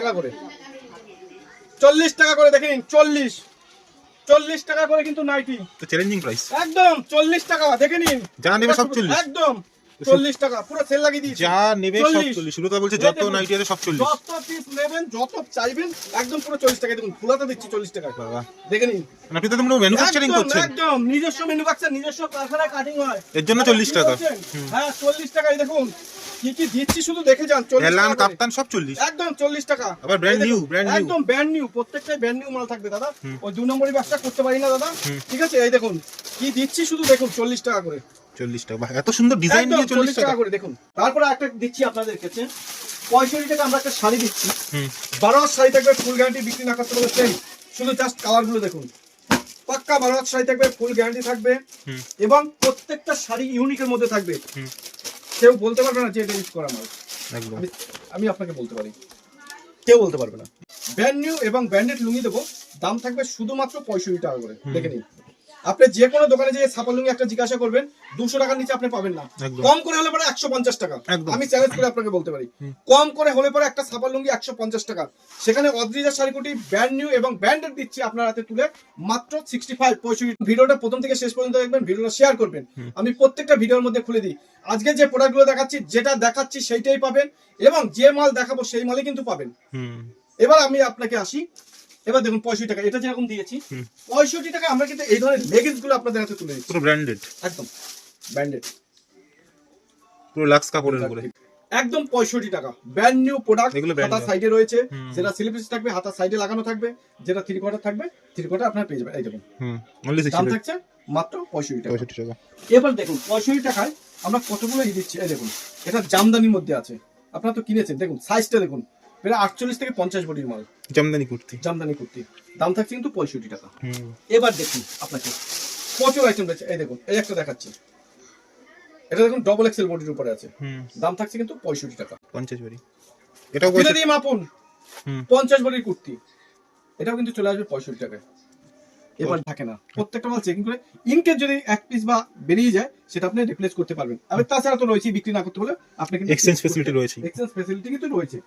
টাকা করে। চল্লিশ টাকা করে দেখে নিন চল্লিশ। চল্লিশ টাকা করে কিন্তু নাইটি তো চ্যালেঞ্জিং প্রাইস একদম চল্লিশ টাকা দেখে নিন। জানা নেবে সব 40 একদম। চল্লিশ টাকা পুরো সেল লাগিয়ে দিয়েছি। যা নেবে সব 40 চল্লিশ। শুরু বলছে যত দেখুন, নাইটি আছে সব চল্লিশ। যত পিস নেবেন যত চাইবেন একদম পুরো চল্লিশ টাকা দেখুন ফুলাতে দিচ্ছি চল্লিশ টাকা বাবা। দেখে নিন। মানে আপনি তো তোমরা ম্যানুফ্যাকচারিং করছেন। একদম নিজস্ব ম্যানুফ্যাকচার নিজস্ব কারখানায় কাটিং হয়। এর জন্য আপনারা 40 কি টাকা। হ্যাঁ চল্লিশ টাকায় দেখুন। কি কি দিচ্ছি শুধু দেখে যান চল্লিশ এলান কাপ্তান সব চল্লিশ। একদম চল্লিশ টাকা। আবার দেখুন, new, একদম ব্র্যান্ড নিউ প্রত্যেকটাই ব্র্যান্ড নিউ মাল থাকবে দাদা। ওই নম্বরই ব্যবসা করতে পারি না দাদা। ঠিক আছে? এই দেখুন কি দিচ্ছি শুধু দেখুন চল্লিশ টাকা করে। চল্লিশ টাকা। এত সুন্দর ডিজাইন দিয়ে চল্লিশ টাকা করে দেখুন। তারপরে একটা দিচ্ছি আপনাদের কাছে। পঁয়ষট্টি টাকা আমরা একটা শাড়ি দিচ্ছি। বারো শাড়ি থাকবে ফুল গ্যারান্টি বিক্রি না করতে পারলে শুধু জাস্ট কালারগুলো দেখুন। পাক্কা বারো শাড়ি থাকবে ফুল গ্যারান্টি থাকবে। এবং প্রত্যেকটা শাড়ি ইউনিকের মধ্যে থাকবে। কেউ বলতে পারবে না যে এটা ইউজ করা মাল আমি আমি আপনাকে বলতে পারি। কেউ বলতে পারবে না। ব্র্যান্ড নিউ এবং ব্র্যান্ডেড লুঙ্গি দেবো। দাম থাকবে শুধুমাত্র পঁয়ষট্টি টাকা করে। দেখে নিন। আপনি যে কোনো দোকানে যে লুঙ্গি একটা জিজ্ঞাসা করবেন দুশো টাকার নিচে আপনি পাবেন না। কম করে হলে পরে একশো পঞ্চাশ টাকা। আমি চ্যালেঞ্জ করে আপনাকে বলতে পারি। কম করে হলে পরে একটা ছাপা লুঙ্গি একশো পঞ্চাশ টাকা। সেখানে অদ্রিজা শাড়িকুটি ব্র্যান্ড নিউ এবং ব্র্যান্ডেড দিচ্ছি আপনার হাতে তুলে মাত্র সিক্সটি ফাইভ পঁয়ষট্টি। ভিডিওটা প্রথম থেকে শেষ পর্যন্ত দেখবেন ভিডিওটা শেয়ার করবেন। আমি প্রত্যেকটা ভিডিওর মধ্যে খুলে দিই। আজকে যে প্রোডাক্টগুলো দেখাচ্ছি যেটা দেখাচ্ছি সেইটাই পাবেন এবং যে মাল দেখাবো সেই মালই কিন্তু পাবেন। এবার আমি আপনাকে আসি। এবার দেখুন পঁয়ষট্টি টাকা এটা যেরকম দিয়েছি পঁয়ষট্টি টাকা আমরা কিন্তু এই ধরনের লেগিংসগুলো আপনাদের হাতে তুলে দিচ্ছি। পুরো ব্র্যান্ডেড একদম ব্র্যান্ডেড পুরো লাক্স কাপড়ের উপরে। একদম পঁয়ষট্টি টাকা। ব্র্যান্ড নিউ প্রোডাক্ট হাতা সাইডে রয়েছে। যেটা স্লিপিস থাকবে হাতা সাইডে লাগানো থাকবে যেটা থ্রি কোয়ার্টার থাকবে থ্রি কোয়ার্টার আপনার পেয়ে যাবেন। এই দেখুন। হুম অনলি দাম থাকছে মাত্র পঁয়ষট্টি টাকা। পঁয়ষট্টি টাকা। এবার দেখুন পঁয়ষট্টি টাকায় আমরা কতগুলো দিচ্ছি এই দেখুন। এটা জামদানির মধ্যে আছে। আপনারা তো কিনেছেন দেখুন সাইজটা দেখুন। প্রায় আটচল্লিশ থেকে পঞ্চাশ বডির মাল। জামদানি কুর্তি। জামদানি কুর্তি। দাম থাকছে কিন্তু পঁয়ষট্টি টাকা। এবার দেখুন আপনাকে প্রচুর আইটেম রয়েছে। এই দেখুন এই একটা দেখাচ্ছি। এটা দেখুন ডবল এক্সেল বডির উপরে আছে। দাম থাকছে কিন্তু পঁয়ষট্টি টাকা। পঞ্চাশ বাড়ি। এটাও দিয়ে মাপুন। পঞ্চাশ বডির কুর্তি। এটাও কিন্তু চলে আসবে পঁয়ষট্টি টাকায়। এবার থাকে না। প্রত্যেকটা মাল চেকিং করে ইনকেস যদি এক পিস বা বেরিয়ে যায় সেটা আপনি রিপ্লেস করতে পারবেন। আর তাছাড়া তো রয়েছে বিক্রি না করতে বলে আপনি কিন্তু Exchange facility রয়েছে। এক্সচেঞ্জ ফ্যাসিলিটি কিন্তু রয়েছে।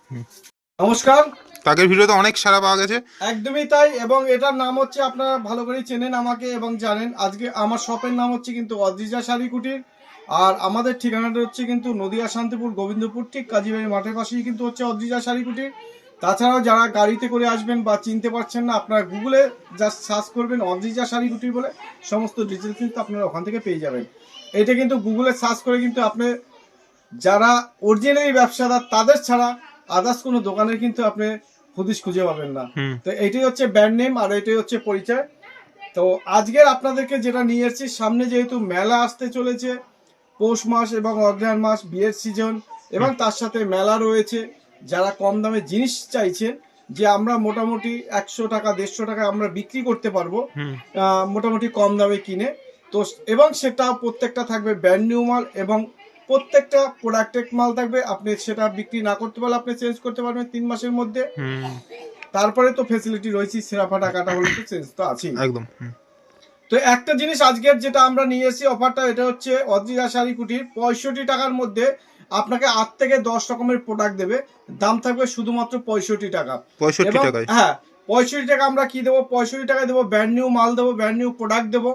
নমস্কার। আগের ভিডিওতে অনেক সারা পাওয়া গেছে। একদমই তাই এবং এটার নাম হচ্ছে আপনারা ভালো করেই চেনেন আমাকে এবং জানেন। আজকে আমার শপের নাম হচ্ছে কিন্তু অদ্রিজা শাড়ি কুটির আর আমাদের ঠিকানাটা হচ্ছে কিন্তু নদিয়া শান্তিপুর গোবিন্দপুর ঠিক কাজীবাড়ি মাঠের পাশেই কিন্তু হচ্ছে অদ্রিজা শাড়ি কুটির তাছাড়াও যারা গাড়িতে করে আসবেন বা চিনতে পারছেন না আপনারা গুগলে জাস্ট সার্চ করবেন অদ্রিজা শাড়ি কুটির বলে সমস্ত ডিটেলস কিন্তু আপনারা ওখান থেকে পেয়ে যাবেন। এটা কিন্তু গুগলে সার্চ করে কিন্তু আপনি যারা অরিজিনালি ব্যবসাদার তাদের ছাড়া আদার্স কোনো দোকানের কিন্তু আপনি হদিশ খুঁজে পাবেন না। তো এটাই হচ্ছে ব্র্যান্ড নেম আর এটাই হচ্ছে পরিচয়। তো আজকের আপনাদেরকে যেটা নিয়ে এসেছি সামনে যেহেতু মেলা আসতে চলেছে পৌষ মাস এবং অগ্রহায়ণ মাস বিয়ের সিজন এবং তার সাথে মেলা রয়েছে যারা কম দামে জিনিস চাইছেন যে আমরা মোটামুটি একশো টাকা দেড়শো টাকা আমরা বিক্রি করতে পারব আহ, মোটামুটি কম দামে কিনে। তো এবং সেটা প্রত্যেকটা থাকবে ব্র্যান্ড নিউ মাল এবং প্রত্যেকটা প্রোডাক্টের মাল থাকবে আপনি সেটা বিক্রি না করতে পারলে আপনি চেঞ্জ করতে পারবেন তিন মাসের মধ্যে। তারপরে তো ফেসিলিটি রয়েছে সেরাফা টাকাটা হলে তো চেঞ্জ তো আছেই। একদম তো একটা জিনিস আজকের যেটা আমরা নিয়ে এসেছি অফারটা এটা হচ্ছে অদ্রিজা শাড়ি কুটির পঁয়ষট্টি টাকার মধ্যে আপনাকে আট থেকে দশ রকমের প্রোডাক্ট দেবে। দাম থাকবে শুধুমাত্র পঁয়ষট্টি টাকা। পঁয়ষট্টি এবং- হ্যাঁ পঁয়ষট্টি টাকা আমরা কি দেবো? পঁয়ষট্টি টাকায় দেবো ব্র্যান্ড নিউ মাল দেবো ব্র্যান্ড নিউ প্রোডাক্ট দেবো।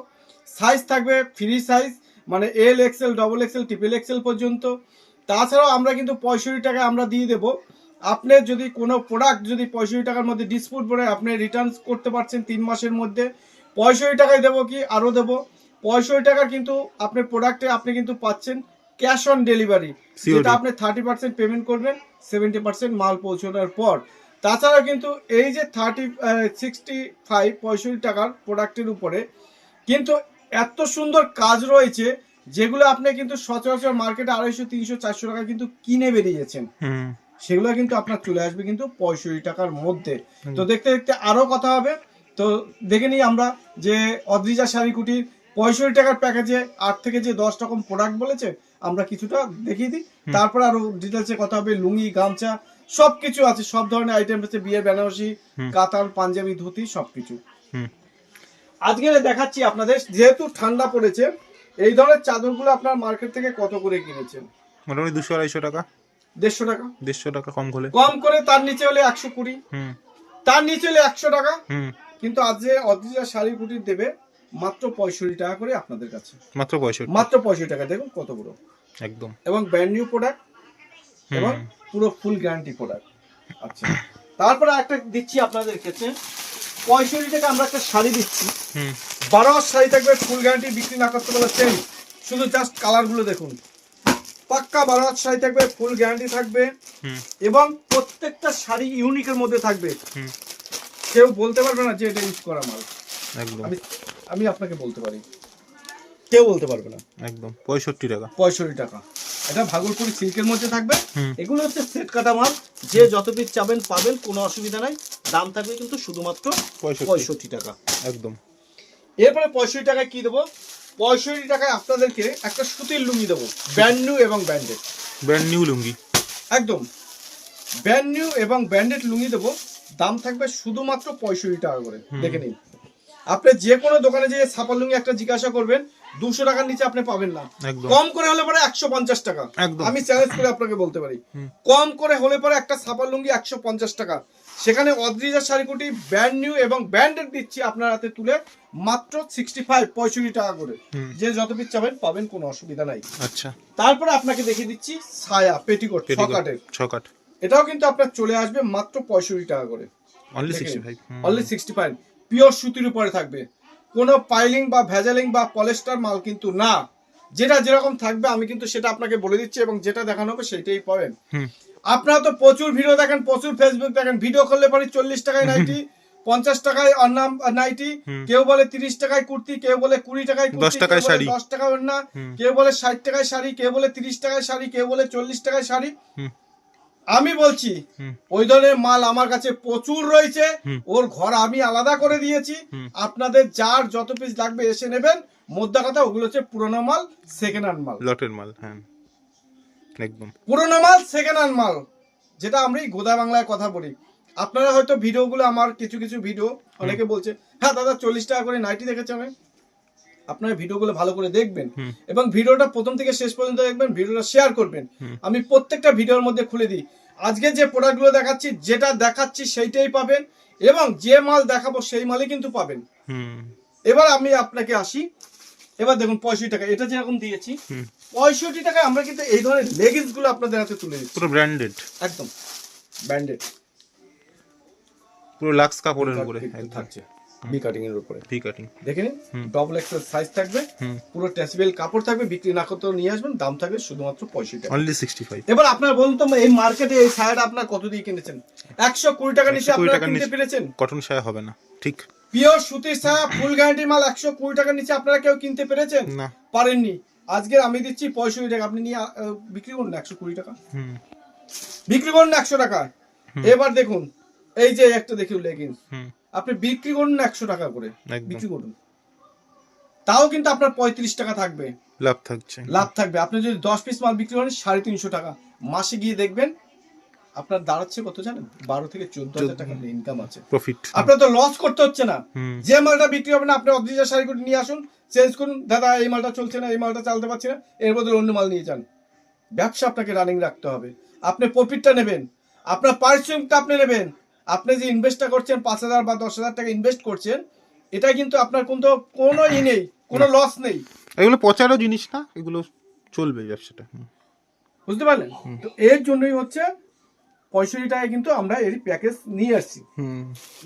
সাইজ থাকবে ফ্রি সাইজ মানে L XL double XL triple XL পর্যন্ত। তাছাড়াও আমরা কিন্তু পঁয়ষট্টি টাকায় আমরা দিয়ে দেবো। আপনি যদি কোনো প্রোডাক্ট যদি পঁয়ষট্টি টাকার মধ্যে ডিসপুট করে আপনি রিটার্ন করতে পারছেন তিন মাসের মধ্যে পঁয়ষট্টি টাকায় দেবো কি? আরও দেবো। পঁয়ষট্টি টাকা কিন্তু আপনি প্রোডাক্টে আপনি কিন্তু পাচ্ছেন ক্যাশ অন ডেলিভারি যেটা আপনি থার্টি পার্সেন্ট পেমেন্ট করবেন সেভেন্টি পার্সেন্ট মাল পৌঁছানোর পর। তাছাড়া কিন্তু এই যে থার্টি সিক্সটি ফাইভ পঁয়ষট্টি টাকার প্রোডাক্টের উপরে কিন্তু এত সুন্দর কাজ রয়েছে যেগুলো আপনি কিন্তু সচরাচর মার্কেটে আড়াইশো তিনশো চারশো টাকা কিন্তু কিনে বেরিয়েছেন সেগুলো কিন্তু আপনার চলে আসবে কিন্তু পঁয়ষট্টি টাকার মধ্যে। তো দেখতে দেখতে আরও কথা হবে। তো দেখে নিই আমরা যে অদ্রিজা শাড়ি কুটির পঁয়ষট্টি টাকার প্যাকেজে আট থেকে যে দশ রকম প্রোডাক্ট বলেছে আমরা কিছুটা দেখিয়ে দিই। তারপর আরও ডিটেলসে কথা হবে লুঙ্গি গামছা সবকিছু আছে। সব ধরনের আইটেম আছে বিয়ের বেনারসি। কাতার পাঞ্জাবি ধুতি সবকিছু। হুম। আজকে দেখাচ্ছি আপনাদের যেহেতু ঠান্ডা পড়েছে এই ধরনের চাদরগুলো আপনার মার্কেট থেকে কত করে কিনেছেন? মোটামুটি দুশো আড়াইশো টাকা। দেড়শো টাকা? দেড়শো টাকা কম করে কম করে তার নিচে হলে একশো কুড়ি। হুম। তার নিচে হলে একশো টাকা। হুম। কিন্তু আজ যে অদ্রিজা শাড়ি কুটির দেবে মাত্র পঁয়ষট্টি টাকা করে আপনাদের কাছে। মাত্র পঁয়ষট্টি। মাত্র পঁয়ষট্টি টাকা দেখুন কত বড়। একদম। এবং ব্র্যান্ড নিউ প্রোডাক্ট এবং পুরো ফুল গ্যারান্টি প্রোডাক্ট আচ্ছা। তারপরে একটা দিচ্ছি আপনাদের ক্ষেত্রে। পঁয়ষট্টি টাকা আমরা একটা শাড়ি দিচ্ছি। বারো শাড়ি থাকবে ফুল গ্যারান্টি বিক্রি না করতে পারলে সেম শুধু জাস্ট কালারগুলো দেখুন। পাক্কা বারো মাস শাড়ি থাকবে ফুল গ্যারান্টি থাকবে। এবং প্রত্যেকটা শাড়ি ইউনিকের মধ্যে থাকবে। কেউ বলতে পারবে না যে এটা ইউজ করা মাল। একদম। আমি আমি আপনাকে বলতে পারি। কেউ বলতে পারবে না। একদম। পঁয়ষট্টি টাকা। পঁয়ষট্টি টাকা। এটা ভাগলপুরি সিল্কের মধ্যে থাকবে। এগুলো হচ্ছে সেট কাটা মাল। যে যত পিস চাবেন পাবেন কোনো অসুবিধা নাই। দাম থাকবে কিন্তু শুধুমাত্র পঁয়ষট্টি টাকা। একদম। এরপরে পঁয়ষট্টি টাকায় কি দেবো? পঁয়ষট্টি টাকায় আপনাদেরকে একটা সুতির লুঙ্গি দেবো। ব্র্যান্ড নিউ এবং ব্র্যান্ডেড। ব্র্যান্ড নিউ লুঙ্গি। একদম। ব্র্যান্ড নিউ এবং ব্র্যান্ডেড লুঙ্গি দেবো। দাম থাকবে শুধুমাত্র পঁয়ষট্টি টাকা করে। দেখে নিন। আপনি যে কোনো দোকানে যে ছাপা লুঙ্গি একটা জিজ্ঞাসা করবেন দুশো টাকার নিচে আপনি পাবেন না। কম করে হলে পরে একশো পঞ্চাশ টাকা। একদম। আমি চ্যালেঞ্জ করে আপনাকে বলতে পারি। কম করে হলে পরে একটা ছাপা লুঙ্গি একশো পঞ্চাশ টাকা। সেখানে অদ্রিজা শাড়িকুটি ব্র্যান্ড নিউ এবং ব্র্যান্ডেড দিচ্ছি আপনার হাতে তুলে মাত্র সিক্সটি ফাইভ পঁয়ষট্টি টাকা করে। যে যত পিস চাবেন পাবেন কোনো অসুবিধা নাই। আচ্ছা। তারপরে আপনাকে দেখিয়ে দিচ্ছি ছায়া পেটিকোট ছকাটের। ছকাট। এটাও কিন্তু আপনার চলে আসবে মাত্র পঁয়ষট্টি টাকা করে। Only sixty five only sixty five pure সুতির উপরে থাকবে। কোনো পাইলিং বা ভেজালিং বা পলেস্টার মাল কিন্তু না। যেটা যেরকম থাকবে আমি কিন্তু সেটা আপনাকে বলে দিচ্ছি এবং যেটা দেখানো হবে সেটাই পাবেন। আপনারা তো প্রচুর ভিডিও দেখেন প্রচুর ফেসবুক দেখেন ভিডিও করলে পারি চল্লিশ টাকায় নাইটি পঞ্চাশ টাকায় অন্নাম নাইটি কেউ বলে তিরিশ টাকায় কুর্তি কেউ বলে কুড়ি টাকায় দশ টাকায় শাড়ি। দশ টাকায় হুম। কেউ বলে ষাট টাকায় শাড়ি কেউ বলে তিরিশ টাকায় শাড়ি কেউ বলে চল্লিশ টাকায় শাড়ি। আমি বলছি ওই ধরনের মাল আমার কাছে প্রচুর রয়েছে ওর ঘর আমি আলাদা করে দিয়েছি। আপনাদের যার যত পিস লাগবে এসে নেবেন মোদ্দা কথা ওগুলো হচ্ছে পুরোনো মাল সেকেন্ড হ্যান্ড মাল। লটের মাল হ্যাঁ। একদম। পুরোনো মাল সেকেন্ড হ্যান্ড মাল যেটা আমরা এই গোদা বাংলায় কথা বলি। আপনারা হয়তো ভিডিওগুলো আমার কিছু কিছু ভিডিও অনেকে বলছে হ্যাঁ দাদা চল্লিশ টাকা করে নাইটি দেখেছে আমি? আপনারা ভিডিওগুলো ভালো করে দেখবেন। এবং ভিডিওটা প্রথম থেকে শেষ পর্যন্ত দেখবেন ভিডিওটা শেয়ার করবেন। আমি প্রত্যেকটা ভিডিওর মধ্যে খুলে দিই। আজকে যে প্রোডাক্টগুলো দেখাচ্ছি যেটা দেখাচ্ছি সেইটাই পাবেন এবং যে মাল দেখাবো সেই মালই কিন্তু পাবেন। হুম। এবার আমি আপনাকে আসি। এবার দেখুন পঁয়ষট্টি টাকা এটা যেরকম দিয়েছি পঁয়ষট্টি টাকায় আমরা কিন্তু এই ধরনের লেগিংসগুলো আপনাদের হাতে তুলে দিচ্ছি। পুরো ব্র্যান্ডেড একদম ব্যান্ডেড পুরো লাক্স কাপড়ের উপরে থাকছে বি কাটিং এর উপরে। ভি কাটিং দেখে নিন ডবল এক্সেল সাইজ থাকবে পুরো টেসিবেল কাপড় থাকবে বিক্রি না করতেও নিয়ে আসবেন দাম থাকবে শুধুমাত্র পঁয়ষট্টি টাকা। অনলি সিক্সটি ফাইভ এবার আপনার বলুন তো এই মার্কেটে এই আপনার কত দিয়ে কিনেছেন? একশো কুড়ি টাকা নিচে 120 আপনারা টাকার কিনতে নিচে। পেরেছেন? কটন সায়া হবে না ঠিক। পিওর সুতির ছায়া ফুল গ্যারান্টি মাল একশো কুড়ি টাকার নিচে আপনারা কেউ কিনতে পেরেছেন? না। পারেননি। আজকে আমি দিচ্ছি পঁয়ষট্টি টাকা। আপনি নিয়ে বিক্রি করুন একশো কুড়ি টাকা। বিক্রি করুন একশো টাকা। এবার দেখুন এই যে একটা দেখুন লেগিংস আপনি বিক্রি করুন একশো টাকা করে। বিক্রি করুন। তাও কিন্তু আপনার পঁয়ত্রিশ টাকা থাকবে। লাভ থাকছে। লাভ থাকবে। আপনি যদি দশ পিস মাল বিক্রি করেন সাড়ে তিনশো টাকা। মাসে গিয়ে দেখবেন আপনার দাঁড়াচ্ছে কত জানেন? বারো থেকে চোদ্দ হাজার টাকা ইনকাম আছে। প্রফিট আপনার তো লস করতে হচ্ছে না। যে মালটা বিক্রি হবে না আপনি অদ্রিজা শাড়ি নিয়ে আসুন চেঞ্জ করুন দাদা এই মালটা চলছে না এই মালটা চালতে পারছি না এর বদলে অন্য মাল নিয়ে যান। ব্যবসা আপনাকে রানিং রাখতে হবে। আপনি প্রফিটটা নেবেন। আপনার পারিশ্রমিকটা আপনি নেবেন। আপনি যে ইনভেস্টটা করছেন পাঁচ হাজার বা দশ হাজার টাকা ইনভেস্ট করছেন এটা কিন্তু আপনার কিন্তু কোনো ই নেই কোনো লস নেই। এগুলো পচারও জিনিস না এগুলো চলবে ব্যবসাটা। বুঝতে পারলেন? তো এর জন্যই হচ্ছে পঁয়ষট্টি টাকায় কিন্তু আমরা এর প্যাকেজ নিয়ে আসছি।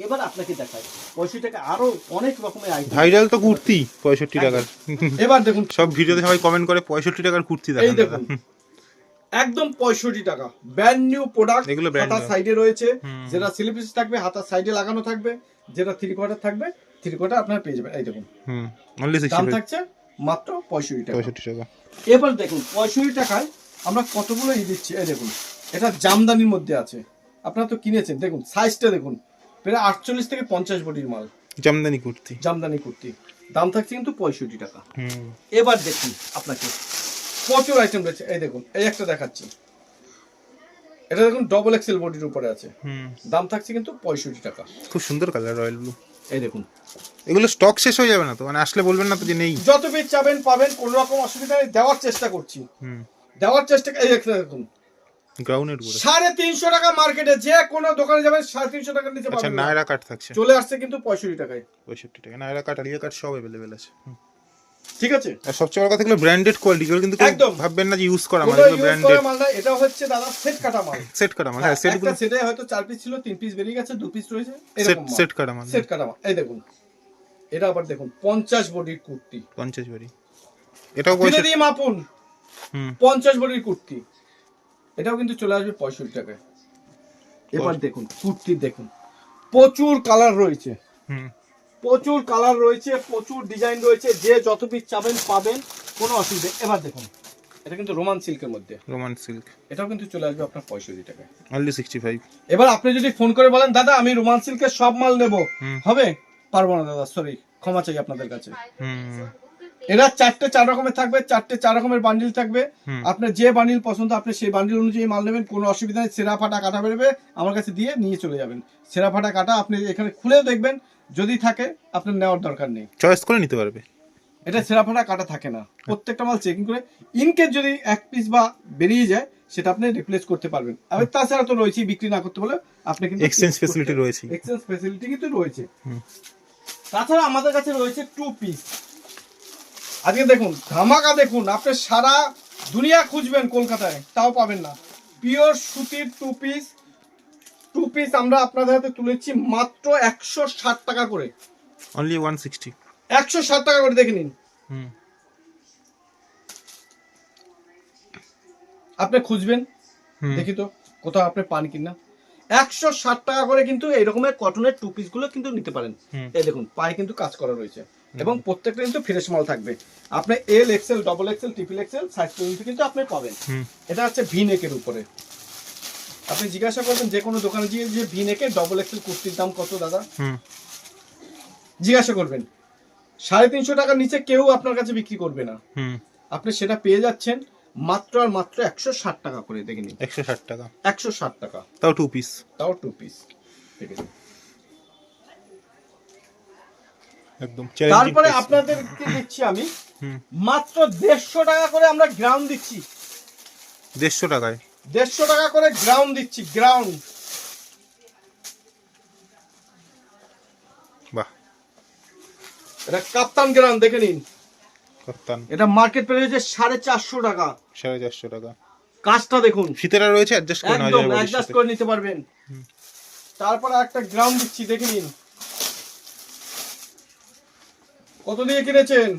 এবার আপনাকে দেখাই পঁয়ষট্টি টাকা আরও অনেক রকমের আইটেম ভাইরাল তো কুর্তি পঁয়ষট্টি টাকার। এবার দেখুন। সব ভিডিওতে সবাই কমেন্ট করে পঁয়ষট্টি টাকার কুর্তি এই দেখুন একদম পঁয়ষট্টি টাকা। ব্র্যান্ড নিউ প্রোডাক্ট এগুলো হাতার সাইডে রয়েছে। যেটা স্লিপিস থাকবে হাতার সাইডে লাগানো থাকবে। যেটা থ্রি কোয়ার্টার থাকবে থ্রি কোয়ার্টার আপনার পেয়ে যাবেন। এই দেখুন। হুম। অনলি দাম থাকছে মাত্র পঁয়ষট্টি টাকা। পঁয়ষট্টি টাকা। এবার দেখুন পঁয়ষট্টি টাকায় আমরা কতগুলো ই দিচ্ছি? এই দেখুন। এটা জামদানির মধ্যে আছে। আপনারা তো কিনেছেন দেখুন সাইজটা দেখুন। প্রায় আটচল্লিশ থেকে পঞ্চাশ বডির মাল। জামদানি কুর্তি। জামদানি কুর্তি। দাম থাকছে কিন্তু পঁয়ষট্টি টাকা। হুম। এবার দেখুন আপনাকে প্রচুর আইটেম রয়েছে। এই দেখুন এই একটা দেখাচ্ছি। এটা দেখুন ডবল এক্সেল বডির উপরে আছে। হুম। দাম থাকছে কিন্তু পঁয়ষট্টি টাকা। খুব সুন্দর কালার রয়্যাল ব্লু এই দেখুন। এগুলো স্টক শেষ হয়ে যাবে না তো? মানে আসলে বলবেন না তো যে নেই। যত পিস চাবেন পাবেন কোনো রকম অসুবিধা নেই। দেওয়ার চেষ্টা করছি। হুম। দেওয়ার চেষ্টা এই একটা দেখুন। গ্রাউন্ডের উপরে সাড়ে তিনশো টাকা মার্কেটে যে কোনো দোকানে যাবেন সাড়ে তিনশো টাকার নিচে আচ্ছা। নায়রা কাট থাকছে। চলে আসছে কিন্তু পঁয়ষট্টি টাকায়। পঁয়ষট্টি টাকা নায়রা কাট আলিয়া কাট সব অ্যাভেলেবেল আছে। ঠিক আছে? আর সবচেয়ে বড় কথা এগুলো ব্র্যান্ডেড কোয়ালিটি এগুলো কিন্তু একদম। ভাববেন না যে ইউজ করা মানে ব্র্যান্ডেড মাল না, এটা হচ্ছে দাদা সেট কাটা মাল। সেট করা মানে হ্যাঁ সেটগুলো একটা সেটে হয়তো চার পিস ছিল তিন পিস বেরিয়ে গেছে দু পিস রয়েছে সেট এরকম সেট করা মানে সেট কাটা মাল। এই দেখুন এটা আবার দেখুন পঞ্চাশ বডির কুর্তি। পঞ্চাশ বাড়ি। এটাও পয়সা দিয়ে মাপুন। হুম। পঞ্চাশ বডির কুর্তি। এটাও কিন্তু চলে আসবে পঁয়ষট্টি টাকায়। এবার দেখুন কুর্তি দেখুন। প্রচুর কালার রয়েছে। প্রচুর কালার রয়েছে প্রচুর ডিজাইন রয়েছে। যে যত পিস চাবেন পাবেন কোনো অসুবিধা এবার দেখুন এটা কিন্তু রোমান সিল্কের মধ্যে। রোমান সিল্ক এটাও কিন্তু চলে আসবে আপনার পঁয়ষট্টি টাকায়। অনলি সিক্সটি ফাইভ এবার আপনি যদি ফোন করে বলেন দাদা আমি রোমান সিল্কের সব মাল নেব। হবে? পারব না দাদা সরি ক্ষমা চাই আপনাদের কাছে। হুম। এরা চারটে চার রকমের থাকবে চারটে চার রকমের বান্ডিল থাকবে। আপনার যে বান্ডিল পছন্দ আপনি সেই বান্ডিল অনুযায়ী মাল নেবেন কোনো অসুবিধা নেই। সেরা ফাটা কাটা বেরোবে আমার কাছে দিয়ে নিয়ে চলে যাবেন। সেরা ফাটা কাটা আপনি এখানে খুলেও দেখবেন যদি থাকে আপনার নেওয়ার দরকার নেই। চয়েস করে নিতে পারবে। এটা সেরা ফাটা কাটা থাকে না। প্রত্যেকটা মাল চেকিং করে ইনকেস যদি এক পিস বা বেরিয়ে যায় সেটা আপনি রিপ্লেস করতে পারবেন। আর তাছাড়া তো রয়েছে বিক্রি না করতে বলে আপনি কিন্তু এক্সচেঞ্জ ফেসিলিটি রয়েছে এক্সচেঞ্জ ফেসিলিটি কিন্তু রয়েছে। তাছাড়া আমাদের কাছে রয়েছে টু পিস আজকে দেখুন ধামাকা দেখুন আপনি সারা দুনিয়া খুঁজবেন কলকাতায় তাও পাবেন না। পিওর সুতির টু পিস টু পিস আমরা আপনাদের হাতে তুলেছি মাত্র একশো ষাট টাকা করে। অনলি ওয়ান সিক্সটি একশো ষাট টাকা করে দেখে নিন। আপনি খুঁজবেন দেখি তো কোথাও আপনি পান কিনা। একশো ষাট টাকা করে কিন্তু এই রকমের কটনের টু পিসগুলো কিন্তু নিতে পারেন। এই দেখুন পায়ে কিন্তু কাজ করা রয়েছে। এবং প্রত্যেকটা কিন্তু ফ্রেশ মাল থাকবে। আপনি L XL double XL triple XL size পর্যন্ত কিন্তু আপনি পাবেন। এটা হচ্ছে ভি নেকের উপরে। আপনি জিজ্ঞাসা করবেন যে কোনো দোকানে গিয়ে যে ভি নেকের ডবল এক্সেল কুর্তির দাম কত দাদা? জিজ্ঞাসা করবেন। সাড়ে তিনশো টাকার নিচে কেউ আপনার কাছে বিক্রি করবে না। আপনি সেটা পেয়ে যাচ্ছেন মাত্র আর মাত্র একশো ষাট টাকা করে দেখে নিন। একশো ষাট টাকা। একশো ষাট টাকা। তাও টু পিস তাও টু পিস দেখে নিন একদম তারপরে আপনাদেরকে দিচ্ছি আমি মাত্র দেড়শো টাকা করে আমরা গ্রাউন্ড দিচ্ছি। দেড়শো টাকায়? দেড়শো টাকা করে গ্রাউন্ড দিচ্ছি গ্রাউন্ড বাহ। এটা কাপ্তান গ্রাউন্ড দেখে নিন। কাপ্তান। এটা মার্কেট প্রাইস হচ্ছে সাড়ে চারশো টাকা। সাড়ে চারশো টাকা। কাজটা দেখুন। শীতেরা রয়েছে অ্যাডজাস্ট করে নেওয়া যাবে অ্যাডজাস্ট করে নিতে পারবেন। তারপরে একটা গ্রাউন্ড দিচ্ছি দেখে নিন। কত দিয়ে কিনেছেন?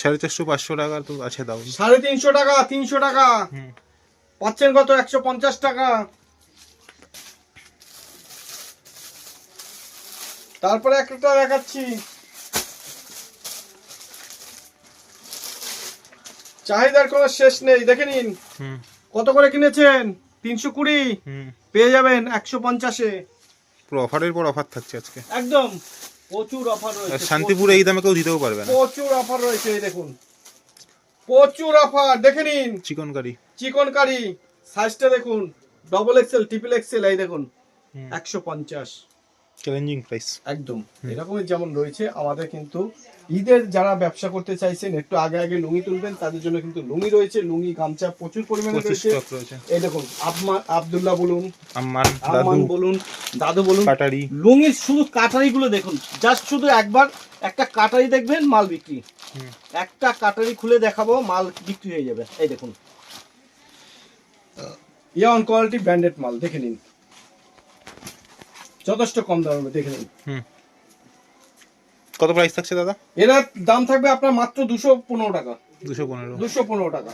সাড়ে চারশো পাঁচশো টাকা তো আছে দাও। সাড়ে তিনশো টাকা তিনশো টাকা। পাচ্ছেন কত? একশো পঞ্চাশ টাকা। তারপরে একটা দেখাচ্ছি। চাহিদার কোনো শেষ নেই দেখে নিন। কত করে কিনেছেন? তিনশো কুড়ি। পেয়ে যাবেন একশো পঞ্চাশে। পুরো অফারের পর অফার থাকছে আজকে। একদম। প্রচুর অফার রয়েছে শান্তিপুরে এই দামে কেউ দিতেও পারবে না। প্রচুর অফার রয়েছে এই দেখুন। প্রচুর অফার দেখে নিন। চিকন কারি চিকন কারি সাইজটা দেখুন ডবল এক্সেল ট্রিপল এক্সেল এই দেখুন একশো পঞ্চাশ। চ্যালেঞ্জিং প্রাইস একদম। এরকমের যেমন রয়েছে আমাদের কিন্তু ঈদের যারা ব্যবসা করতে চাইছেন একটু আগে আগে লুঙ্গি তুলবেন তাদের জন্য কিন্তু লুঙ্গি রয়েছে লুঙ্গি গামছা প্রচুর পরিমাণে রয়েছে। এই দেখুন আব্দুল্লাহ বলুন আম্মান দাদু বলুন দাদু বলুন কাটারি। লুঙ্গির শুধু কাটারি গুলো দেখুন জাস্ট শুধু একবার একটা কাটারি দেখবেন মাল বিক্রি। একটা কাটারি খুলে দেখাবো মাল বিক্রি হয়ে যাবে। এই দেখুন। ইয়ান কোয়ালিটি ব্র্যান্ডেড মাল দেখে নিন। যথেষ্ট কম দামে দেখে নিন। কত প্রাইস থাকছে দাদা? এরা দাম থাকবে আপনার মাত্র দুশো পনেরো টাকা। দুশো পনেরো। দুশো পনেরো টাকা।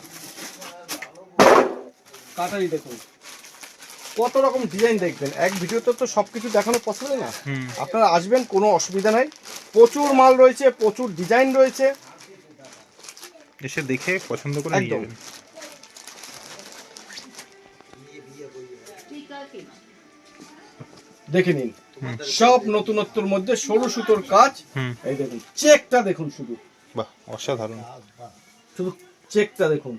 কাটারি দেখুন। কত রকম ডিজাইন দেখবেন। এক ভিডিওতে তো সবকিছু দেখানো পসিবল না। আপনারা আসবেন কোনো অসুবিধা নাই। প্রচুর মাল রয়েছে প্রচুর ডিজাইন রয়েছে। এসে দেখে পছন্দ করে নিয়ে যাবেন। দেখে নিন। সব নতুনত্বর মধ্যে সরু সুতোর কাজ। এই দেখুন চেকটা দেখুন শুধু। বাহ অসাধারণ। শুধু চেকটা দেখুন।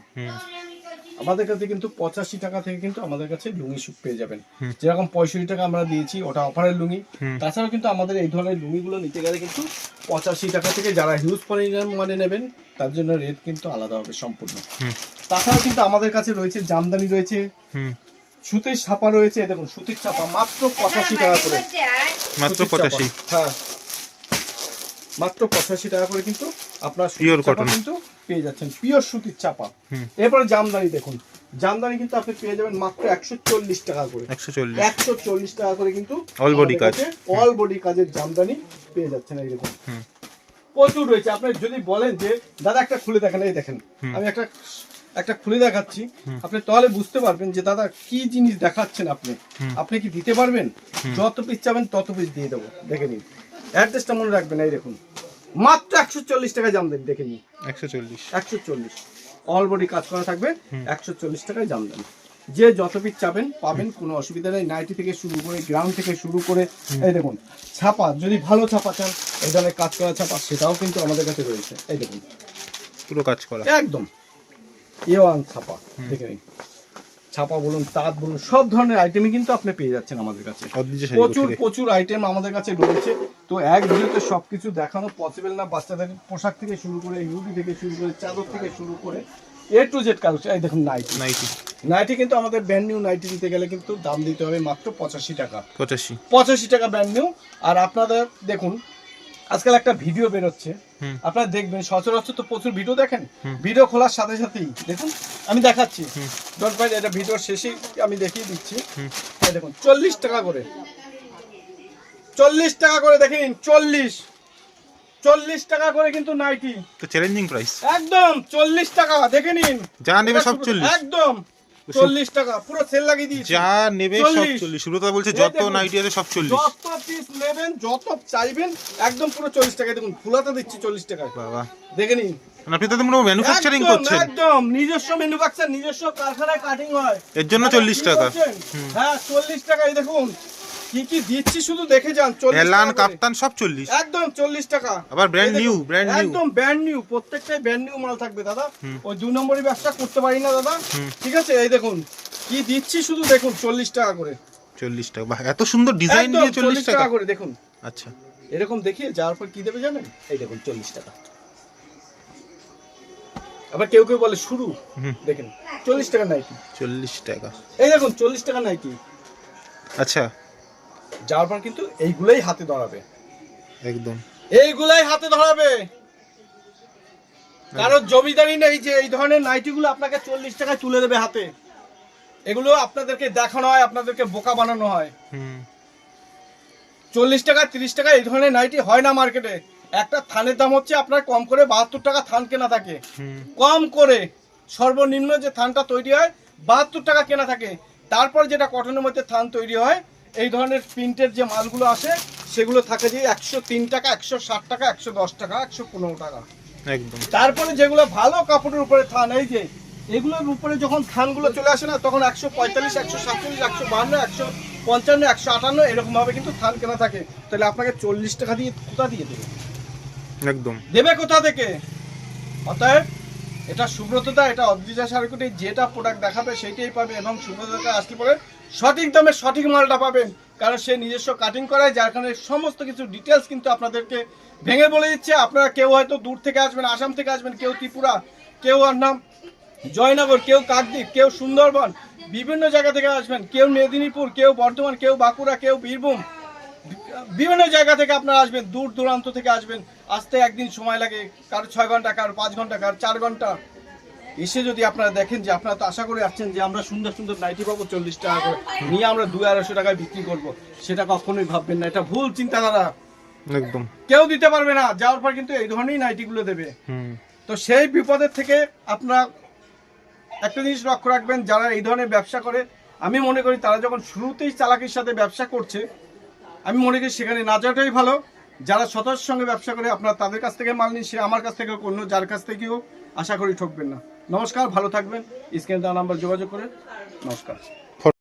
আমাদের কাছে কিন্তু পঁচাশি টাকা থেকে কিন্তু আমাদের কাছে লুঙ্গি স্যুট পেয়ে যাবেন। যেরকম পঁয়ষট্টি টাকা আমরা দিয়েছি ওটা অফারের লুঙ্গি। তাছাড়াও কিন্তু আমাদের এই ধরনের লুঙ্গিগুলো নিতে গেলে কিন্তু পঁচাশি টাকা থেকে যারা হিউজ পরিমাণ মানে নেবেন তার জন্য রেট কিন্তু আলাদা হবে সম্পূর্ণ তাছাড়াও কিন্তু আমাদের কাছে রয়েছে জামদানি রয়েছে। সুতির ছাপা রয়েছে দেখুন সুতির ছাপা মাত্র পঁচাশি টাকা করে। মাত্র পঁচাশি। হ্যাঁ। মাত্র পঁচাশি টাকা করে কিন্তু আপনার চাপা cotton। কিন্তু পেয়ে যাচ্ছেন পিওর সুতির চাপা এরপরে জামদানি দেখুন জামদানি কিন্তু আপনি পেয়ে যাবেন মাত্র একশো চল্লিশ টাকা করে। একশো চল্লিশ। একশো চল্লিশ টাকা করে কিন্তু All body কাজ। অল বডি কাজের জামদানি পেয়ে যাচ্ছেন এই দেখুন। প্রচুর রয়েছে। আপনি যদি বলেন যে দাদা একটা খুলে দেখেন এই দেখেন। আমি একটা একটা খুলে দেখাচ্ছি। আপনি তাহলে বুঝতে পারবেন যে দাদা কি জিনিস দেখাচ্ছেন আপনি? আপনি কি দিতে পারবেন? যত পিস চাবেন তত পিস দিয়ে দেবো। দেখে নিন। অ্যাড্রেসটা মনে রাখবেন এই দেখুন। মাত্র একশো চল্লিশ টাকা জামদানি দেখে নিন। একশো চল্লিশ। একশো চল্লিশ। অল বডি কাজ করা থাকবে একশো চল্লিশ টাকায় জামদানি। যে যত পিস চাবেন পাবেন কোনো অসুবিধা নেই। নাইটি থেকে শুরু করে গ্রাউন্ড থেকে শুরু করে এই দেখুন। ছাপা যদি ভালো ছাপা চান এই ধরনের কাজ করা ছাপা সেটাও কিন্তু আমাদের কাছে রয়েছে। এই দেখুন। পুরো কাজ করা। একদম। ওয়ান ছাপা দেখে নিন ছাপা বলুন তাঁত বলুন সব ধরনের আইটেমই কিন্তু আপনি পেয়ে যাচ্ছেন আমাদের কাছে। প্রচুর প্রচুর আইটেম আমাদের কাছে রয়েছে। তো এক ভিডিওতে সবকিছু দেখানো পসিবল না বাচ্চাদের পোশাক থেকে শুরু করে ইউডি থেকে শুরু করে চাদর থেকে শুরু করে এ টু জেড কালেকশন এই দেখুন নাইটি নাইটি নাইটি কিন্তু আমাদের ব্র্যান্ড নিউ নাইটি দিতে গেলে কিন্তু দাম দিতে হবে মাত্র পঁচাশি টাকা। পঁচাশি। পঁচাশি টাকা ব্র্যান্ড নিউ আর আপনাদের দেখুন আজকাল একটা ভিডিও বেরোচ্ছে। আপনারা দেখবেন সচরাচর তো প্রচুর ভিডিও দেখেন। ভিডিও খোলার সাথে সাথেই দেখুন আমি দেখাচ্ছি। ডট ফাইট এটা ভিডিওর শেষেই আমি দেখিয়ে দিচ্ছি। দেখুন চল্লিশ টাকা করে। চল্লিশ টাকা করে দেখে নিন চল্লিশ। চল্লিশ টাকা করে কিন্তু নাইটি তো চ্যালেঞ্জিং প্রাইস একদম চল্লিশ টাকা দেখে নিন। যা নেবে সব চল্লিশ। একদম। চল্লিশ টাকা পুরো সেল লাগিয়ে দিয়েছি। যা নেবে সব 40 চল্লিশ। সুব্রতা বলছে যত। নাইটি আছে সব চল্লিশ। যত পিস নেবেন যত চাইবেন একদম পুরো চল্লিশ টাকায়। দেখুন ফুলাতে দিচ্ছি চল্লিশ টাকায়। বাবা। দেখে নিন। মানে আপনি মনে ম্যানুফ্যাকচারিং একদম, করছেন। একদম নিজস্ব ম্যানুফ্যাকচার নিজস্ব কারখানায় কাটিং হয়। এর জন্য চল্লিশ টাকা। হ্যাঁ চল্লিশ টাকায় দেখুন কি কি দিচ্ছি শুধু দেখে যান এলান কাপ্তান সব চল্লিশ। একদম চল্লিশ টাকা। আবার দেখুন, new, brand new। একদম ব্র্যান্ড নিউ প্রত্যেকটাই ব্র্যান্ড নিউ মাল থাকবে দাদা। ওই দুই নম্বরই ব্যবসা করতে পারি না দাদা। ঠিক আছে? এই দেখুন কি দিচ্ছি শুধু দেখুন চল্লিশ টাকা করে। চল্লিশ টাকা বাহ এত সুন্দর ডিজাইন দিয়ে চল্লিশ টাকা করে দেখুন। আচ্ছা। এরকম দেখিয়ে যাওয়ার পর কি দেবে জানেন? এই দেখুন চল্লিশ টাকা। আবার কেউ কেউ বলে শুরু। দেখেন চল্লিশ টাকা নাইটি চল্লিশ টাকা। এই দেখুন চল্লিশ টাকা নাইটি আচ্ছা। যাওয়ার পর কিন্তু এইগুলাই হাতে ধরাবে। একদম। এইগুলাই হাতে ধরাবে। কারণ জমিদারি নেই যে এই ধরনের নাইটিগুলো আপনাকে চল্লিশ টাকায় তুলে দেবে হাতে। এগুলো আপনাদেরকে দেখানো হয় আপনাদেরকে বোকা বানানো হয়। চল্লিশ টাকা তিরিশ টাকা এই ধরনের নাইটি হয় না মার্কেটে। একটা থানের দাম হচ্ছে আপনার কম করে বাহাত্তর টাকা থান কেনা থাকে। কম করে সর্বনিম্ন যে থানটা তৈরি হয় বাহাত্তর টাকা কেনা থাকে। তারপর যেটা কটনের মধ্যে থান তৈরি হয় এই ধরনের প্রিন্টের যে মালগুলো আসে সেগুলো থাকে যে একশো তিন টাকা একশো ষাট টাকা একশো দশ টাকা একশো পনেরো টাকা। একদম। তারপরে যেগুলো ভালো কাপড়ের উপরে থান এই যে এগুলোর উপরে যখন থানগুলো চলে আসে না তখন একশো পঁয়তাল্লিশ একশো সাতচল্লিশ একশো বাহান্ন একশো পঞ্চান্ন একশো আটান্ন এরকম ভাবে কিন্তু থান কেনা থাকে। তাহলে আপনাকে চল্লিশ টাকা দিয়ে কোথা দিয়ে দেবে? একদম। দেবে কোথা থেকে? অতএব এটা সুব্রততা এটা অদ্রিজা সারকুটি, যেটা প্রোডাক্ট দেখাবে সেইটাই পাবে এবং সুব্রততা আসলে পরে সঠিক দামে সঠিক মালটা পাবেন। কারণ সে নিজস্ব কাটিং করায়, যার কারণে সমস্ত কিছু ডিটেলস কিন্তু আপনাদেরকে ভেঙে বলে দিচ্ছে। আপনারা কেউ হয়তো দূর থেকে আসবেন, আসাম থেকে আসবেন, কেউ ত্রিপুরা, কেউ আর নাম জয়নগর, কেউ কাকদ্বীপ, কেউ সুন্দরবন, বিভিন্ন জায়গা থেকে আসবেন, কেউ মেদিনীপুর, কেউ বর্ধমান, কেউ বাঁকুড়া, কেউ বীরভূম, বিভিন্ন জায়গা থেকে আপনারা আসবেন, দূর দূরান্ত থেকে আসবেন। আসতে একদিন সময় লাগে কারও ছয় ঘণ্টা কারও পাঁচ ঘণ্টা কারও চার ঘণ্টা। এসে যদি আপনারা দেখেন যে আপনারা তো আশা করে আসছেন যে আমরা সুন্দর সুন্দর নাইটি পাবো চল্লিশ টাকা করে নিয়ে আমরা দুই আড়াইশো টাকায় বিক্রি করব সেটা কখনোই ভাববেন না এটা ভুল চিন্তাধারা। একদম। কেউ দিতে পারবে না যাওয়ার পর কিন্তু এই ধরনেরই নাইটিগুলো দেবে। হুম। তো সেই বিপদের থেকে আপনারা একটা জিনিস লক্ষ্য রাখবেন যারা এই ধরনের ব্যবসা করে আমি মনে করি তারা যখন শুরুতেই চালাকির সাথে ব্যবসা করছে আমি মনে করি সেখানে না যাওয়াটাই ভালো। যারা সততার সঙ্গে ব্যবসা করে, আপনারা তাদের কাছ থেকে মাল নিন, সে আমার কাছ থেকে অন্য যার কাছ থেকেও আশা করি ঠকবেন না। নমস্কার, ভালো থাকবেন। স্ক্রিনে দেওয়া নাম্বার যোগাযোগ করে, নমস্কার।